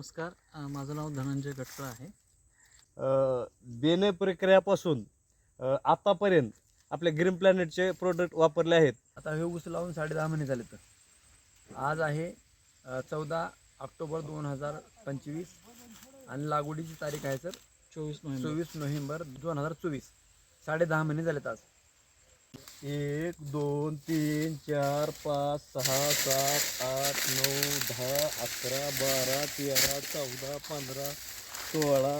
नमस्कार. माझं नाव धनंजय गटकर आहे. बेने प्रक्रियापासून आतापर्यंत आपल्या ग्रीन प्लॅनेटचे प्रोडक्ट वापरले आहेत. आता हे ऊस लावून साडे दहा महिने झाले तर आज आहे चौदा ऑक्टोबर दोन हजार पंचवीस आणि लागवडीची तारीख आहे सर. चोवीस नोव्हेंबर. चोवीस नोव्हेंबर दोन हजार चोवीस. साडे दहा महिने झालेत आज. एक दोन तीन चार पाच सहा सात आठ नऊ दहा अकरा बारा तेरा चौदा पंधरा सोळा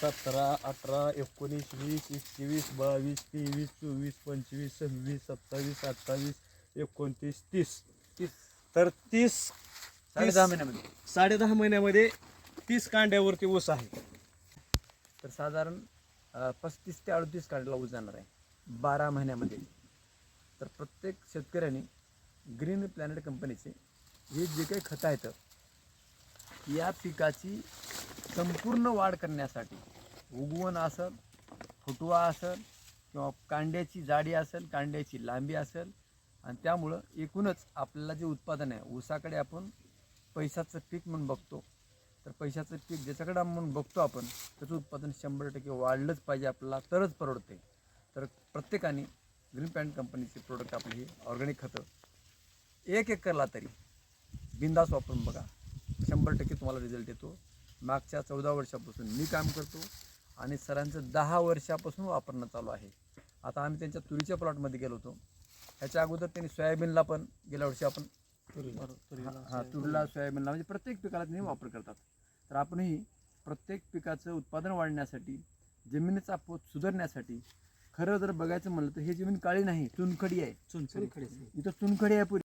सतरा अठरा एकोणीस वीस एकवीस बावीस तेवीस चोवीस पंचवीस सव्वीस सत्तावीस अठ्ठावीस एकोणतीस तीस. तीस. तर तीस साडे दहा महिन्यामध्ये. साडे दहा महिन्यामध्ये तीस कांड्यावरती ऊस आहे. तर साधारण पस्तीस ते अडतीस काढला ऊस जाणार आहे. बारा महिन्यामध्ये. तर प्रत्येक शेतकऱ्याने ग्रीन प्लॅनेट कंपनीचे हे जे काही खतं आहेत या पिकाची संपूर्ण वाढ करण्यासाठी उगवण असेल फुटवा असेल किंवा कांड्याची जाडी असेल कांड्याची लांबी असेल आणि त्यामुळं एकूणच आपल्याला जे उत्पादन आहे ऊसाकडे आपण पैशाचं पीक म्हणून बघतो. तर पैशाचं पीक ज्याच्याकडे म्हणून बघतो आपण त्याचं उत्पादन शंभर टक्के वाढलंच पाहिजे आपल्याला तरच परवडते. तर प्रत्येकाने ग्रीन पॅन्ट कंपनीचे प्रोडक्ट आपले हे ऑर्गॅनिक खतं. एक एकरला तरी बिंदास वापरून बघा. शंभर टक्के तुम्हाला रिझल्ट येतो. मागच्या चौदा वर्षापासून मी काम करतो आणि सरांचं दहा वर्षापासून वापरणं चालू आहे. आता आम्ही त्यांच्या तुरीच्या प्लॉटमध्ये गेलो होतो. ह्याच्या अगोदर त्यांनी सोयाबीनला पण गेल्या वर्षी आपण हा तुरीला सोयाबीनला म्हणजे प्रत्येक पिकाला त्यांनी वापर करतात. तर आपणही प्रत्येक पिकाचं उत्पादन वाढण्यासाठी जमिनीचा पोत सुधारण्यासाठी खरं जर बघायचं म्हणलं तर ही जमीन काळी नाही चुनखडी आहे. चुनचुनकडे इथं चुनखडी आहे पुरी.